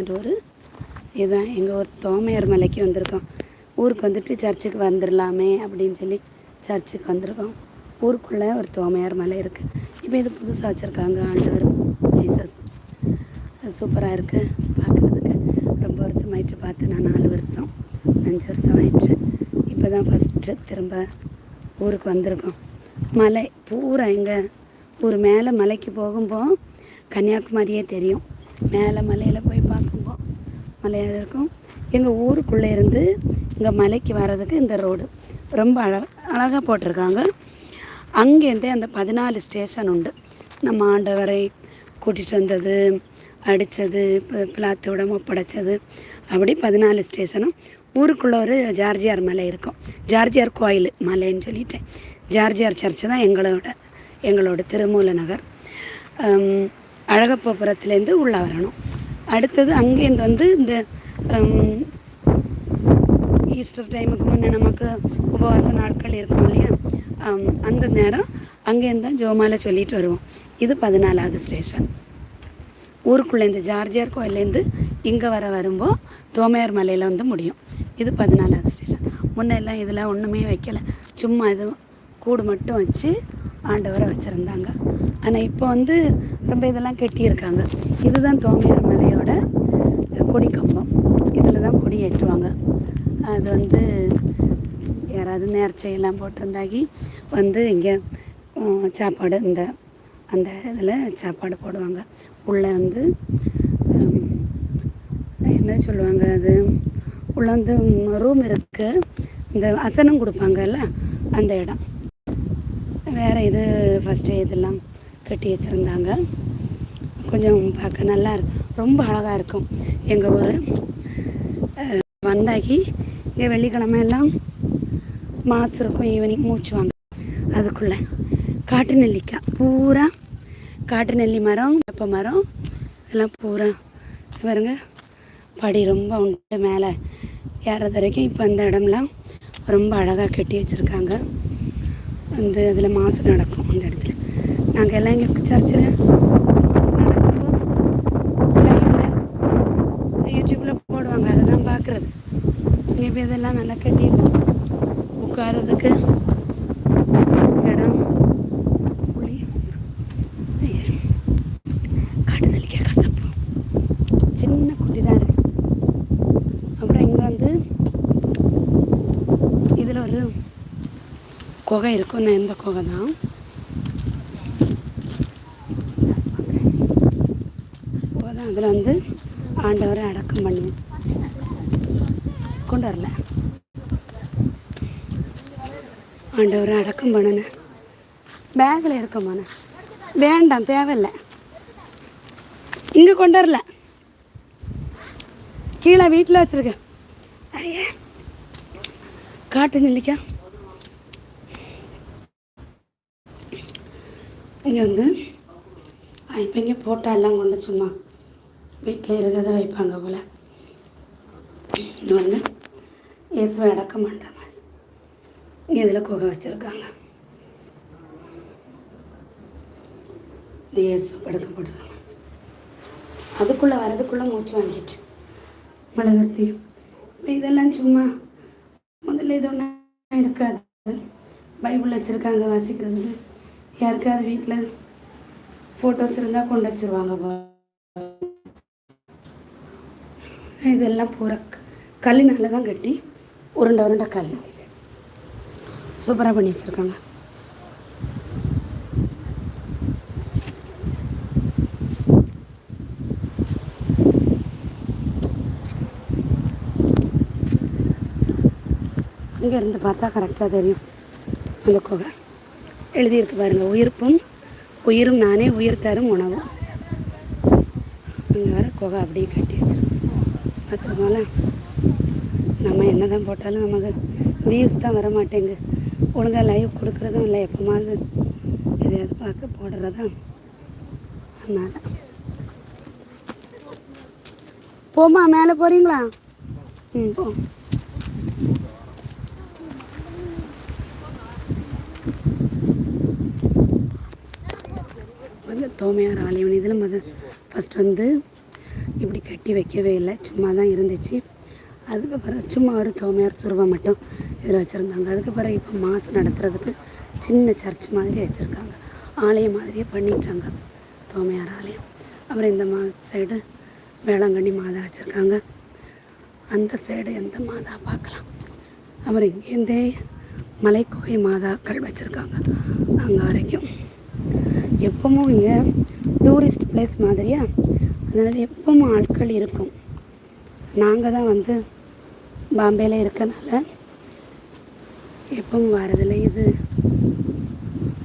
ஒரு இதுதான் எங்கள் ஒரு தோமையார் மலைக்கு வந்திருக்கோம். ஊருக்கு வந்துட்டு சர்ச்சுக்கு வந்துடலாமே அப்படின்னு சொல்லி சர்ச்சுக்கு வந்திருக்கோம். ஊருக்குள்ளே ஒரு தோமையார் மலை இருக்குது இப்போ இது புதுசாக வச்சுருக்காங்க ஆண்டவர். ஜீசஸ் சூப்பராக இருக்குது பார்க்குறதுக்கு ரொம்ப வருஷம் ஆயிடுச்சு பார்த்து நான் நாலு வருஷம் அஞ்சு வருஷம் ஆயிடுச்சு இப்போ தான் ஃபஸ்ட்டு திரும்ப ஊருக்கு வந்திருக்கோம். மலை பூரா எங்கள் ஊர் மேலே மலைக்கு போகும்போது கன்னியாகுமரியே தெரியும். மேலே மலையில் போய் பார்க்கும்போது மலையாக இருக்கும். எங்கள் ஊருக்குள்ளே இருந்து இங்கே மலைக்கு வர்றதுக்கு இந்த ரோடு. ரொம்ப அழ அழகாக போட்டிருக்காங்க. அங்கேருந்தே அந்த பதினாலு ஸ்டேஷன் உண்டு. நம்ம ஆண்டவரை கூட்டிகிட்டு வந்தது அடித்தது பிளாத்தோட ஒப்படைச்சது. அப்படி பதினாலு ஸ்டேஷனும். ஊருக்குள்ளே ஒரு ஜார்ஜியார் மலை இருக்கும். ஜார்ஜியார் கோயில் மலைன்னு சொல்லிட்டேன் ஜார்ஜியார் சர்ச்சு தான் எங்களோட எங்களோட திருமூல நகர் அழகப்பபுரத்துலேருந்து உள்ளே வரணும். அடுத்தது அங்கேருந்து வந்து இந்த ஈஸ்டர் டைமுக்கு முன்னே நமக்கு உபவாச நாட்கள் இருக்கும் இல்லையா? அந்த நேரம் அங்கேருந்து தான் ஜோமாலை சொல்லிட்டு வருவோம். இது பதினாலாவது ஸ்டேஷன். ஊருக்குள்ளேருந்து ஜார்ஜியார் கோயிலேருந்து இங்கே வர வரும்போது தோமையார் மலையில் வந்து முடியும். இது பதினாலாவது ஸ்டேஷன். முன்னெல்லாம் இதெல்லாம் ஒன்றுமே வைக்கல. சும்மா இது கூடு மட்டும் வச்சு ஆண்டவரை வச்சுருந்தாங்க. ஆனால் இப்போ வந்து ரொம்ப இதெல்லாம் கெட்டியிருக்காங்க. இதுதான் தோமையார் மலையோட கொடி கம்பம். இதில் தான் கொடி ஏற்றுவாங்க. அது வந்து யாராவது நேர்ச்சையெல்லாம் போட்டிருந்தாக்கி வந்து இங்கே சாப்பாடு இந்த அந்த இதில் சாப்பாடு போடுவாங்க. உள்ளே வந்து என்ன சொல்லுவாங்க அது? உள்ள வந்து ரூம் இருக்குது இந்த அசனம் கொடுப்பாங்கல்ல அந்த இடம். வேறு இது ஃபஸ்ட்டு இதெல்லாம் கட்டி வச்சுருந்தாங்க. கொஞ்சம் பார்க்க நல்லா இருக்கு ரொம்ப அழகாக இருக்கும். எங்கள் ஊர். வந்தாக்கி இங்கே வெள்ளிக்கிழமையெல்லாம் மாசு இருக்கும் ஈவினிங் மூச்சுவாங்க அதுக்குள்ளே காட்டு நெல்லிக்காய் பூரா காட்டு நெல்லி மரம் வேப்ப மரம் எல்லாம் பூரா. பாருங்க படி ரொம்ப உண்டு மேலே. ஏறது வரைக்கும் இப்போ அந்த இடம்லாம் ரொம்ப அழகாக கட்டி வச்சுருக்காங்க. வந்து அதில் மாசு நடக்கும் அந்த இடத்துல. நாங்கள் எல்லாம் எங்கள் சர்ச்சில் யூடியூப்பில் போடுவாங்க. அதை தான் பார்க்குறது இங்கே இப்போ இதெல்லாம் நல்லா கட்டி உட்காரதுக்கு இடம் புளி காட்டு கசப்பு. சின்ன குட்டி தான் இருக்கு அப்புறம் இங்கே வந்து இதில் ஒரு குகை இருக்கும். நான் இந்த குகை தான் குகை தான் அதில் வந்து ஆண்டவரை அடக்கம் பண்ணுவேன் கொண்டு வரல. ஆண்டவரை அடக்கம் பண்ணினேன் பேக்கில் இருக்கமான வேண்டாம் தேவையில்லை. இங்கே கொண்டு வரல. கீழே வீட்டில் வச்சுருக்கேன். ஐயா காட்டு நெல்லிக்காய். இங்கே வந்து இப்போ இங்கே போட்டால் எல்லாம் கொண்டு சும்மா வீட்டில் இருக்கிறத வைப்பாங்க போல். இது வந்து இயேசுவை அடக்கம் பண்ணுற மாதிரி. இதில் குகை வச்சுருக்காங்க. இந்த இயேசு படுக்கப்பட்டிருக்காங்க அதுக்குள்ளே வரதுக்குள்ளே மூச்சு வாங்கிட்டு. மெழுகுர்த்தி இப்போ இதெல்லாம் சும்மா முதல்ல இது ஒன்றும் இருக்காது. பைபிள் வச்சுருக்காங்க வாசிக்கிறதுக்கு யாருக்காவது வீட்டில் ஃபோட்டோஸ் இருந்தால் கொண்டு வச்சுருவாங்க போ இதெல்லாம் பூரா கல்லினால தான் கட்டி உருண்டை உருண்டை கல். சூப்பராக பண்ணி வச்சுருக்காங்க. இங்கே இருந்து பார்த்தா கரெக்டாக தெரியும். அந்த குகை. எழுதியிருக்கு பாருங்கள் உயிர்ப்பும் உயிரும் நானே உயிர் தரும் உணவும். இங்கே வர குகை அப்படியே கட்டி வச்சிருக்கோம் நம்ம என்ன தான் போட்டாலும் நமக்கு வியூஸ் தான் வர மாட்டேங்கு ஒழுங்காக லைவ் கொடுக்குறதும் இல்லை எப்போமாவது எதையாவது பார்க்க போடுறதா? அதனால். போமா மேலே போகிறீங்களா ம் போ. தோமையார் ஆலயம் இதில் மது ஃபஸ்ட் வந்து இப்படி கட்டி வைக்கவே இல்லை. சும்மா தான் இருந்துச்சு. அதுக்கு பிறகு சும்மா ஒரு தோமையார் சுருவம் மட்டும் இதில் வச்சுருந்தாங்க. அதுக்கு பிறகு இப்போ மாசு நடத்துறதுக்கு சின்ன சர்ச் மாதிரி வச்சுருக்காங்க. ஆலயம் மாதிரியே பண்ணிட்டாங்க தோமையார் ஆலயம். அப்புறம் இந்த மா சைடு வேளாங்கண்ணி மாதா வச்சுருக்காங்க. அந்த சைடு எந்த மாதா பார்க்கலாம். அப்புறம் இங்கேருந்தே மலைக்குகை மாதாக்கள் வச்சுருக்காங்க. அங்கே வரைக்கும். எப்பவும் இங்கே டூரிஸ்ட் பிளேஸ் மாதிரியா அதனால் எப்பவும் ஆட்கள் இருக்கும். நாங்கள் தான் வந்து பாம்பேயில் இருக்கனால எப்பவும் வரதில்லை இது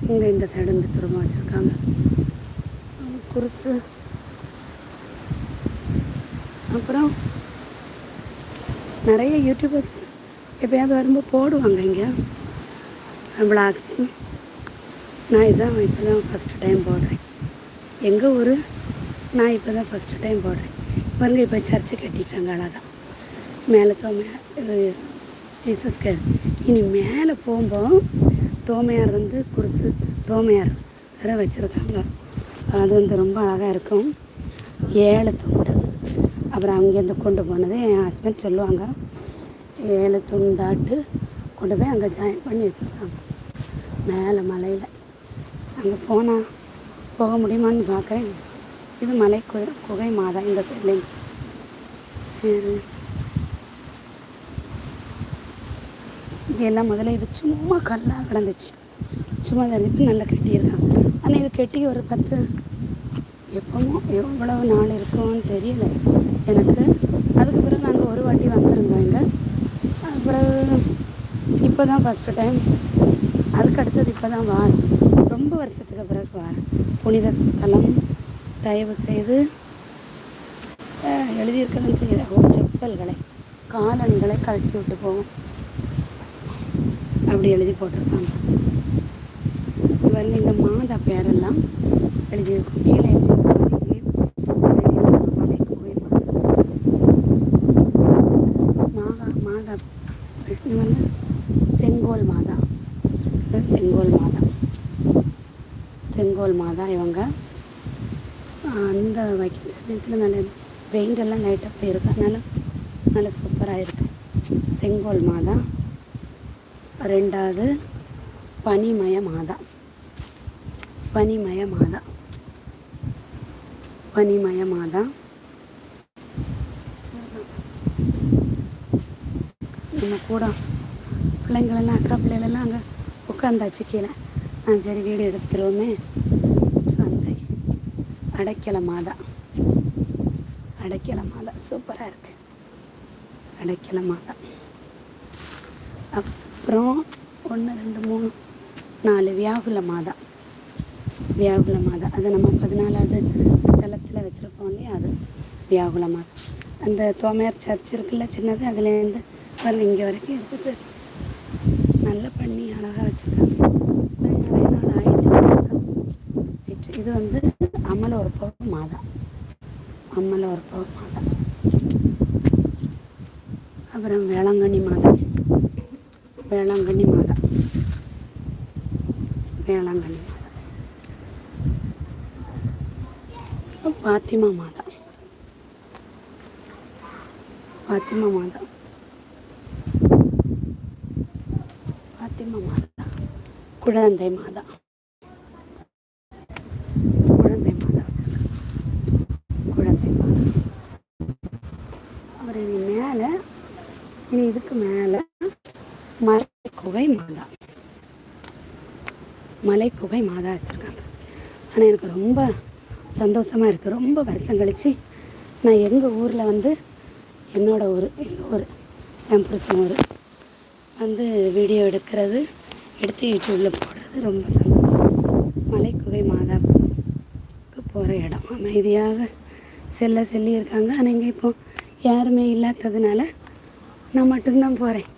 இங்கே இந்த சைடு இந்த சுரமாக வச்சுருக்காங்க. குருசு. அப்புறம் நிறைய யூடியூபர்ஸ் எப்பயாவது வரும்போது போடுவாங்க இங்கே பிளாக்ஸ் நான் இதான் இப்போ தான் ஃபஸ்ட்டு டைம் போடுறேன். எங்கள் ஊர்? நான் இப்போ தான் ஃபஸ்ட்டு டைம் போடுறேன். பாருங்கள் இப்போ சர்ச்சு கட்டிட்டாங்க அழகாக மேலே தோமை இது ஜீசஸ் கேர் இனி மேலே போகும்போது தோமையார் வந்து குருசு தோமையார் வேற வச்சுருக்காங்க. அது வந்து ரொம்ப அழகாக இருக்கும். ஏழு துண்டு. அப்புறம் அங்கேருந்து கொண்டு போனது என் ஹஸ்பண்ட் சொல்லுவாங்க. ஏழு துண்டாட்டு கொண்டு போய் அங்கே ஜாயின் பண்ணி வச்சுருக்காங்க. மேலே மலையில். அங்கே போனால் போக முடியுமான்னு பார்க்குறேன் இது மலை கு குகை மாதா இந்த சைட்லேயும். இது எல்லாம் முதல்ல இது சும்மா கல்லாக கிடந்துச்சு. சும்மா தான் நல்லா கட்டியிருக்காங்க? ஆனால் இது கட்டி ஒரு பத்து எப்பவும் எவ்வளவு நாள் இருக்கும்னு தெரியல. எனக்கு அதுக்கு பிறகு நாங்கள் ஒரு வாட்டி வந்திருந்தோம் இங்கே. அப்புறம் இப்போ தான் ஃபஸ்ட்டு டைம் அதுக்கு அடுத்தது இப்போ தான் வாரம் ரொம்ப வருஷத்துக்கு பிறகு வாரம் புனித ஸ்தலம் தயவு செய்து அஹ், எழுதியிருக்கிறதுன்னு தெரியல. ஓ செப்பல்களை காலணிகளை கழட்டி விட்டு போவோம். அப்படி எழுதி போட்டிருக்காங்க. இவங்க இந்த மாதா பேரெல்லாம் எழுதியிருக்கும். கீழே மலை மாதா மாதா இது வந்து செங்கோல் மாதா. செங்கோல் மாதா. செங்கோல் மாதா இவங்க. வந்து வைக்க சமயத்தில் நல்ல பெயிண்ட் எல்லாம் லைட்டாக போய் இருக்கு சூப்பராக இருக்கு. செங்கோல் மாதா. ரெண்டாவது பனிமய மாதா. பனிமய மாதா. பனிமய மாதா. நம்ம கூட பிள்ளைங்களெல்லாம் அக்கா பிள்ளைகளெல்லாம் அங்கே உட்காந்தாச்சு கீழே. நான் சரி வீடு எடுத்துருவோமே. அடைக்கல மாதா. அடைக்கல மாதா. சூப்பராக இருக்கு. அடைக்கல மாதா. அப்புறம் ஒன்று ரெண்டு மூணு நாலு வியாகுல மாதா. வியாகுல மாதா. அது நம்ம பதினாலாவது ஸ்தலத்தில் வச்சுருப்போம் இல்லையா? அது வியாகுல மாதா. அந்த தோமையார் சர்ச் இருக்குல்ல சின்னது? அதுலேருந்து வந்து இங்கே வரைக்கும் இருக்குது. நல்ல பண்ணி அழகாக வச்சுருக்காங்க. நிறைய நாள் ஆயிட்டு இது வந்து இது வந்து அமலோற்பவ மாதா. அமலோற்பவ மாதா. அப்புறம் வேளாங்கண்ணி மாதா. வேளாங்கண்ணி மாதா. வேளாங்கண்ணி மாதா. பாத்திமா மாதா. பாத்திமா மாதா. பாத்திமா மாதா. குழந்தை மாதா குழந்தை மாதா வச்சிருக்காங்க குழந்தை மாதா அப்புறம் இனி மேலே இனி இதுக்கு மேலே மலை குகை மாதா. மலை குகை மாதா வச்சுருக்காங்க. ஆனால் எனக்கு ரொம்ப சந்தோஷமாக இருக்குது ரொம்ப வருஷம் கழித்து நான் எங்கள் ஊரில் வந்து என்னோடய ஊர் எங்கள் ஊர் என் புருஷன் ஊர் வந்து வீடியோ எடுக்கிறது எடுத்து யூடியூப்பில் போடுறது ரொம்ப சந்தோஷம். மலை குகை மாதாவுக்கு போகிற இடம். அமைதியாக செல்ல செல்லியிருக்காங்க. ஆனால் இங்கே இப்போது யாருமே இல்லாததுனால நான் மட்டும்தான் போகிறேன்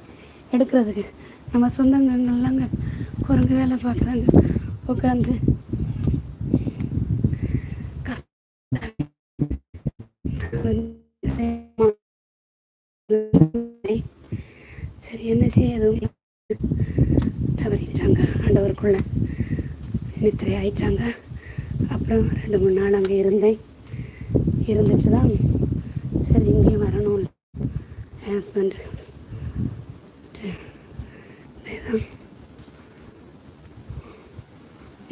எடுக்கிறதுக்கு. நம்ம சொந்தங்கள்லாம் அங்கே குரங்கு வேலை பார்க்குறாங்க. உட்காந்து சரி என்ன செய்ய? எதுவும் தவறிட்டாங்க ஆண்டவருக்குள்ள. நித்திரை ஆயிட்டாங்க அப்புறம் ரெண்டு மூணு நாள் அங்கே இருந்தேன். இருந்துட்டு தான் சரி இங்கேயும் வரணும் ஹஸ்பண்ட் இதுதான்.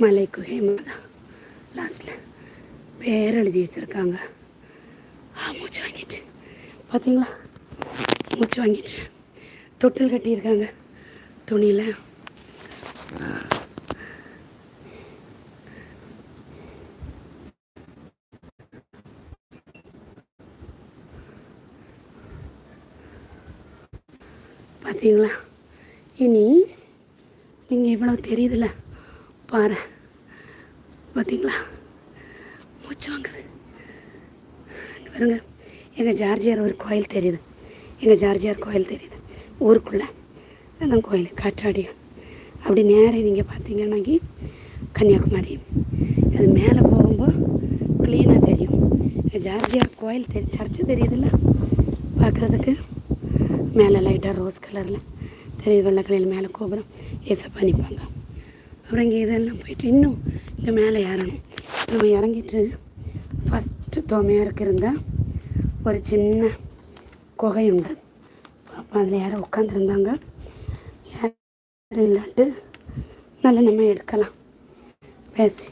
மலை குகை மாதா லாஸ்ட்டில் பேர் எழுதி வச்சுருக்காங்க. ஆ மூச்சு வாங்கிட்டு. பார்த்தீங்களா மூச்சு வாங்கிட்டு. தொட்டில் கட்டியிருக்காங்க. துணியில். பார்த்தீங்களா? இனி நீங்கள் இவ்வளோ தெரியுதுல்ல பாரு. பார்த்தீங்களா? மூச்சு வாங்குது. இங்கே பாருங்க. எங்கள் ஜார்ஜியார் ஒரு கோயில் தெரியுது. எங்கள் ஜார்ஜியார் கோயில் தெரியுது. ஊருக்குள்ளே. அதான் கோயில். காற்றாடியம் அப்படி நேரே நீங்கள் பார்த்தீங்கன்னாக்கி கன்னியாகுமரி. அது மேலே போகும்போது க்ளீனாக தெரியும். எங்கள் ஜார்ஜியார் கோயில் தெரி சர்ச்சு தெரியுதுல்ல? பார்க்குறதுக்கு? மேலே லைட்டாக ரோஸ் கலரில் தெரியுது வெள்ளை கலையில் மேலே கோபுரம். ஏசப்பா நிற்பாங்க. அப்புறம் இங்கே இதெல்லாம் போயிட்டு இன்னும் இங்கே மேலே ஏறணும் நம்ம இறங்கிட்டு ஃபஸ்ட்டு தோமையாருக்கு இருந்தால் ஒரு சின்ன குகை உண்டு. அப்போ அதில் யாரும் உட்காந்துருந்தாங்க யாரும் இல்லாட்டு நல்லா நம்ம எடுக்கலாம். பேசி.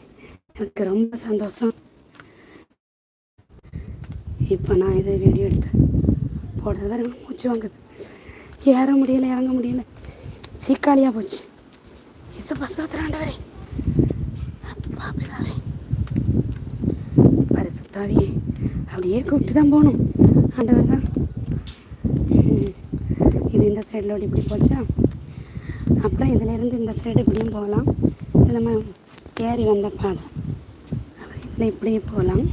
எனக்கு ரொம்ப சந்தோஷம். இப்போ நான் இதை வீடியோ எடுத்து போடுறது வரை மூச்சு வாங்குது. ஏற முடியலை இறங்க முடியல. சீக்காளியாக போச்சு. இசை பஸ்தோத்திர பாப்பிதாவே பரிசுத்தாவே அப்படியே கூப்பிட்டு தான் போகணும். ஆண்டவர் தான். ம். இது இந்த சைடில் அப்படி இப்படி போச்சா? அப்புறம் இதிலேருந்து இந்த சைடு இப்படியும் போகலாம். இது நம்ம ஏறி வந்த பாதை. அப்புறம் இதில் இப்படியே போகலாம்.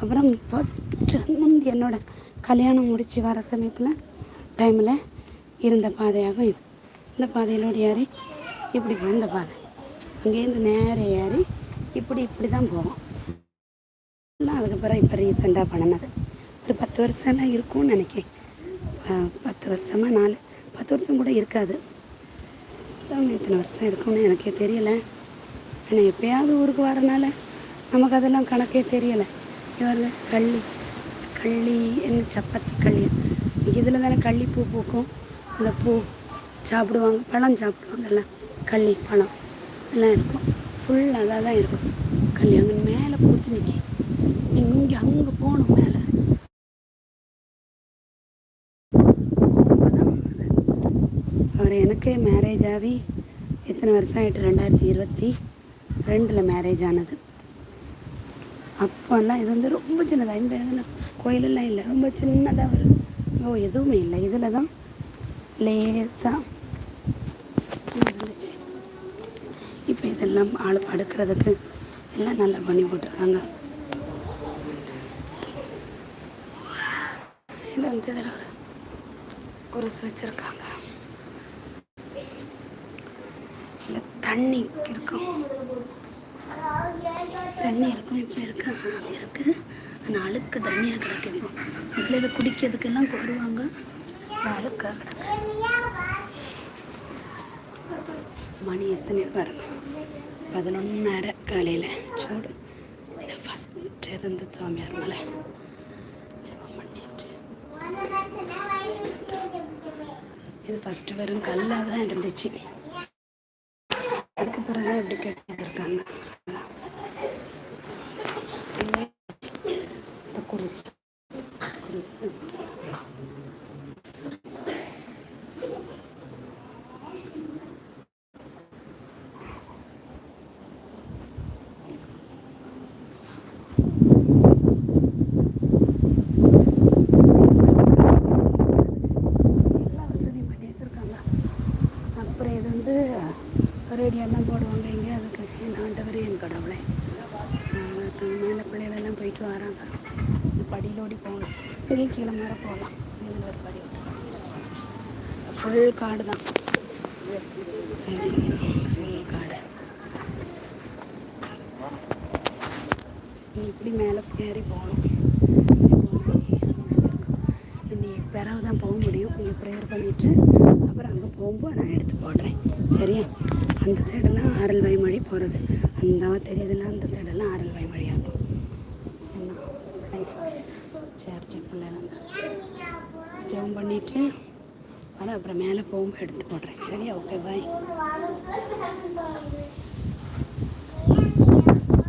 அப்புறம் ஃபஸ்ட்டு வந்து என்னோடய கல்யாணம் முடித்து வர சமயத்தில் டைமில் இருந்த பாதையாகும் இது. இந்த பாதையிலோடு ஏறி இப்படி இந்த பாதை. அங்கேருந்து நேராக ஏறி இப்படி இப்படி தான் போவோம் அதுக்கப்புறம் இப்போ ரீசெண்டாக பண்ணினது. ஒரு பத்து வருஷம்லாம் இருக்கும்னு நினைக்கிறேன். பத்து வருஷமாக நாலு பத்து வருஷம் கூட இருக்காது. எத்தனை வருஷம் இருக்கும்னு எனக்கே தெரியலை. ஆனால் எப்பயாவது ஊருக்கு வரனால நமக்கு அதெல்லாம் கணக்கே தெரியலை. இவருங்க கள்ளி கள்ளி என்ன சப்பாத்தி கள்ளி. இதில் தானே கள்ளி பூ பூக்கும்? அந்த பூ சாப்பிடுவாங்க பழம் சாப்பிடுவாங்க எல்லாம். கள்ளி பழம் எல்லாம் இருக்கும். ஃபுல் அதாக தான் இருக்கும். கள்ளி அங்கே மேலே பூத்து நிற்கி இங்கே அங்கே போகணும் மேலே. அவர் எனக்கு மேரேஜ் ஆகி எத்தனை வருஷம் ஆகிட்டு ரெண்டாயிரத்தி இருபத்தி ரெண்டில் மேரேஜ் ஆனது. அப்போல்லாம் இது வந்து ரொம்ப சின்னதாக இந்த இதில் கோயிலெல்லாம் இல்லை. ரொம்ப சின்னதாக ஒரு ஓ எதுவுமே இல்லை. இதில் தான் லேசாக இருந்துச்சு இப்போ இதெல்லாம் ஆள் படுக்கிறதுக்கு எல்லாம் நல்லா பண்ணி போட்டிருக்காங்க. இது வந்து இதில் ஒரு குருசு வச்சுருக்காங்க. இல்லை தண்ணி இருக்கும் தண்ணி இருக்கும் இப்போ இருக்கு. இருக்குது ஆனால் அழுக்கு தண்ணியாக கிடக்குது இதில் இதை குடிக்கிறதுக்கெல்லாம் வருவாங்க. அழுக்காக கிடக்கு மணி எத்தனை பாருங்க பதினொன்னரை காலையில். சூடு. இதை ஃபஸ்ட்டு இருந்து தோமையார் மலை. ஜெபம் பண்ணிட்டு. இது ஃபஸ்ட்டு வெறும் கல்லாக தான் இருந்துச்சு. அதுக்கு பிறகு எப்படி கேட்டேன் வச்சிருக்காங்க இந்த குருசு குருசு எல்லா வசதியும் பண்ணி வச்சுருக்காங்க அப்புறம் இது வந்து ரேடியோலாம் போடுவாங்க இங்கே அதுக்கு என் ஆண்டவர் என் கடவுளை மேலே பிள்ளைகளெல்லாம் போயிட்டு வராங்க இந்த படியில் ஓடி போகலாம் இங்கேயும் கீழே மேலே போகலாம் இதில் ஒரு படி ஃபுல் காடு தான் ஃபுல் காடு இப்படி மேலே ஏறி போகணும். இனி பிறகு தான் போக முடியும். இங்கே ப்ரேயர் பண்ணிவிட்டு அப்புறம் அங்கே போகும்போது நான் எடுத்து போடுறேன். சரியா? அந்த சைடெல்லாம் ஆரல் வாய்மொழி போகிறது அந்த தெரியுதுல அந்த சைடெல்லாம் ஆரல் வாய்மொழி ஆகும் என்ன? சர்ச்சுக்கு பிள்ளைங்க ஜெபம் பண்ணிவிட்டு வரேன் அப்புறம் மேலே போகும்போது எடுத்து போடுறேன். சரியா? Okay bye